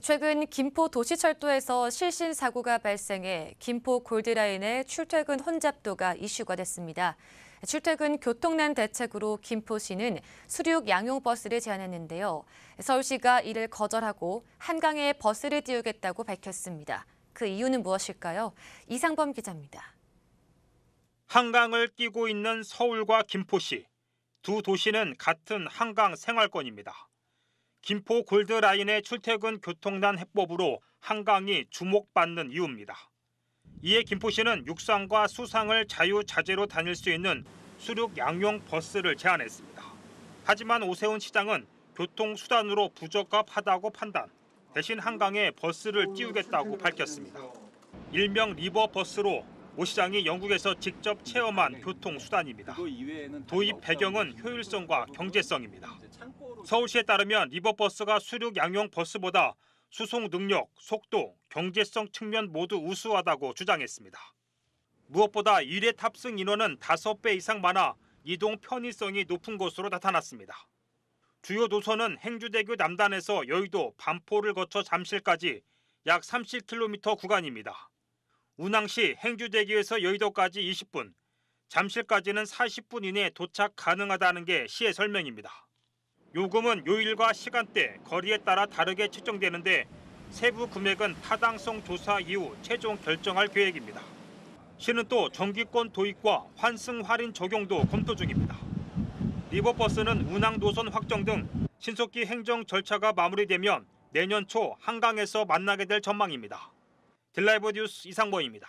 최근 김포 도시철도에서 실신 사고가 발생해 김포 골드라인의 출퇴근 혼잡도가 이슈가 됐습니다. 출퇴근 교통난 대책으로 김포시는 수륙 양용 버스를 제안했는데요. 서울시가 이를 거절하고 한강에 버스를 띄우겠다고 밝혔습니다. 그 이유는 무엇일까요? 이상범 기자입니다. 한강을 끼고 있는 서울과 김포시 두 도시는 같은 한강 생활권입니다. 김포 골드라인의 출퇴근 교통난 해법으로 한강이 주목받는 이유입니다. 이에 김포시는 육상과 수상을 자유자재로 다닐 수 있는 수륙 양용 버스를 제안했습니다. 하지만 오세훈 시장은 교통수단으로 부적합하다고 판단, 대신 한강에 버스를 띄우겠다고 밝혔습니다. 일명 리버버스로 오 시장이 영국에서 직접 체험한 교통수단입니다. 도입 배경은 효율성과 경제성입니다. 서울시에 따르면 리버버스가 수륙 양용 버스보다 수송 능력, 속도, 경제성 측면 모두 우수하다고 주장했습니다. 무엇보다 일회 탑승 인원은 5배 이상 많아 이동 편의성이 높은 것으로 나타났습니다. 주요 노선은 행주대교 남단에서 여의도, 반포를 거쳐 잠실까지 약 30km 구간입니다. 운항 시 행주대교에서 여의도까지 20분, 잠실까지는 40분 이내 도착 가능하다는 게 시의 설명입니다. 요금은 요일과 시간대, 거리에 따라 다르게 책정되는데 세부 금액은 타당성 조사 이후 최종 결정할 계획입니다. 시는 또 정기권 도입과 환승 할인 적용도 검토 중입니다. 리버버스는 운항 노선 확정 등 신속히 행정 절차가 마무리되면 내년 초 한강에서 만나게 될 전망입니다. 딜라이브 뉴스 이상범입니다.